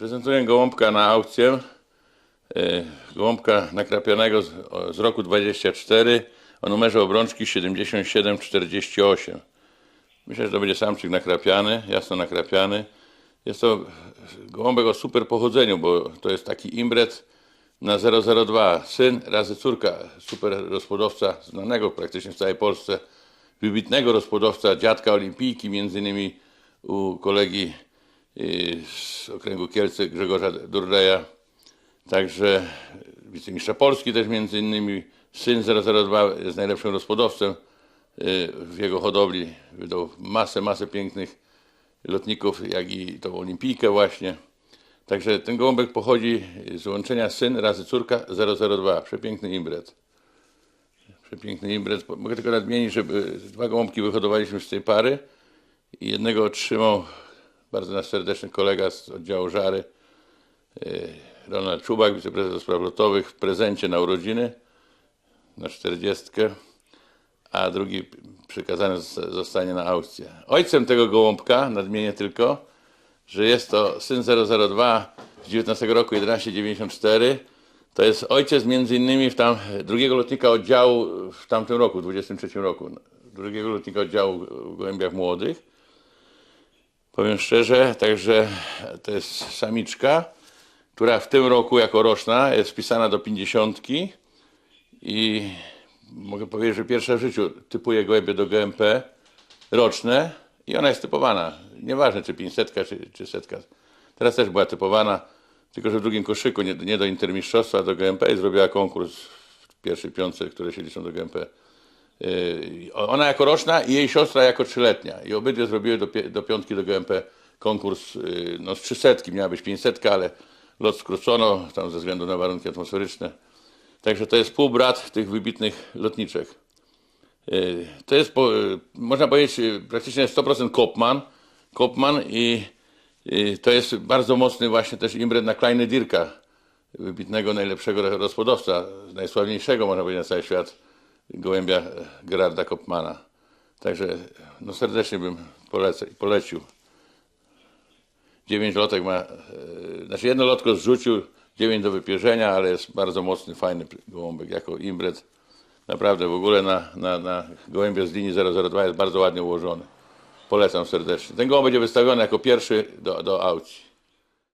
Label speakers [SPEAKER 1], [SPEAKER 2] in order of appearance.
[SPEAKER 1] Prezentuję gołąbka na aukcję. E, Gołąbka nakrapionego z, roku 24 o numerze obrączki 7748. Myślę, że to będzie samczyk nakrapiany, jasno nakrapiany. Jest to gołąbek o super pochodzeniu, bo to jest taki imbret na 002. Syn razy córka, super rozpłodowca, znanego praktycznie w całej Polsce, wybitnego rozpłodowca, dziadka olimpijki, między innymi u kolegi z okręgu Kielce Grzegorza Durleja. Także wicemistrza Polski też między innymi. Syn 002 jest najlepszym rozpłodowcem y, w jego hodowli. Wydał masę, masę pięknych lotników, jak i tą olimpijkę właśnie. Także ten gołąbek pochodzi z łączenia syn razy córka 002. Przepiękny imbret. Przepiękny imbret. Mogę tylko nadmienić, że y, dwa gołąbki wyhodowaliśmy z tej pary i jednego otrzymał bardzo nasz serdeczny kolega z oddziału Żary, y, Ronald Czubak, wiceprezes do spraw lotowych, w prezencie na urodziny na 40, a drugi przekazany zosta- zostanie na aukcję. Ojcem tego gołąbka, nadmienię tylko, że jest to syn 002 z 19 roku 1194. To jest ojciec między innymi w tam, drugiego lotnika oddziału w tamtym roku, w 23 roku. Drugiego lotnika oddziału w Gołębiach Młodych. Powiem szczerze, także to jest samiczka, która w tym roku jako roczna jest wpisana do 50 i mogę powiedzieć, że pierwsza w życiu typuje gołębie do GMP roczne i ona jest typowana. Nieważne czy 500 czy, czy setka. Teraz też była typowana, tylko że w drugim koszyku, nie, nie do intermistrzostwa, do GMP i zrobiła konkurs w pierwszej piątce, które się liczą do GMP. Yy, Ona jako roczna i jej siostra jako trzyletnia. I obydwie zrobiły do, do piątki do GMP konkurs yy, no, z 300, miała być 500, ale lot skrócono tam ze względu na warunki atmosferyczne. Także to jest półbrat tych wybitnych lotniczek. Yy, To jest, można powiedzieć, praktycznie 100% Kopman. Kopman i yy, to jest bardzo mocny właśnie też imbret na Kleine Dirka, wybitnego, najlepszego rozpłodowca, najsławniejszego, można powiedzieć, na cały świat, gołębia e, Gerarda Kopmana. Także no serdecznie bym polecił. Dziewięć lotek ma, e, znaczy jedno lotko zrzucił, dziewięć do wypierzenia, ale jest bardzo mocny, fajny gołąbek jako imbret. Naprawdę w ogóle na, na, na gołębie z linii 002 jest bardzo ładnie ułożony. Polecam serdecznie. Ten gołąb będzie wystawiony jako pierwszy do, do aukcji.